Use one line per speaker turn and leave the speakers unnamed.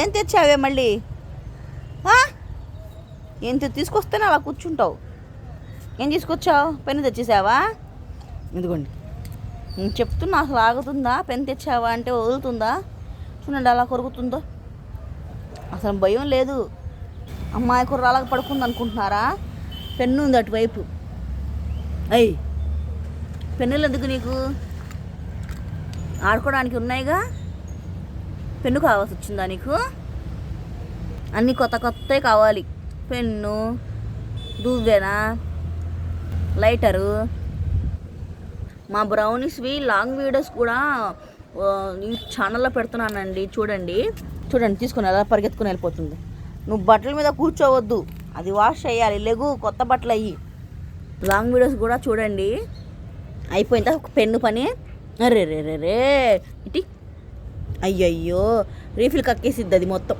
ఏం తెచ్చావే మళ్ళీ? ఏం తె- తీసుకొస్తేనే అలా కూర్చుంటావు. ఏం తీసుకొచ్చావు? పెన్ను తెచ్చేసావా? ఇదిగోండి. నేను చెప్తున్నా అసలు ఆగుతుందా? పెన్ తెచ్చావా అంటే వదులుతుందా? చూడండి అలా కొరుకుతుందో. అసలు భయం లేదు. అమ్మాయి కుర్రాలకు పడుకుంది అనుకుంటున్నారా? పెన్ను ఉంది అటువైపు. అయ్యి పెన్నులు ఎందుకు నీకు? ఆడుకోవడానికి ఉన్నాయిగా? పెన్ను కావాల్సి వచ్చిందా నీకు? అన్నీ కొత్త కొత్తవి కావాలి. పెన్ను దువ్వెన లైటరు మా బ్రౌనీస్వి లాంగ్ వీడియోస్ కూడా ఈ ఛానల్లో పెడుతున్నానండి. చూడండి. చూడండి తీసుకుని ఎలా పరిగెత్తుకుని వెళ్ళిపోతుంది. నువ్వు బట్టల మీద కూర్చోవద్దు. అది వాష్ చేయాలి. లెగు కొత్త బట్టలు అయ్యి. లాంగ్ వీడియోస్ కూడా చూడండి. అయిపోయిందా? ఒక పెన్ను పని? రే రే రే రే. ఇటీ అయ్యయ్యో రీఫిల్ కక్కేసిద్ది అది మొత్తం.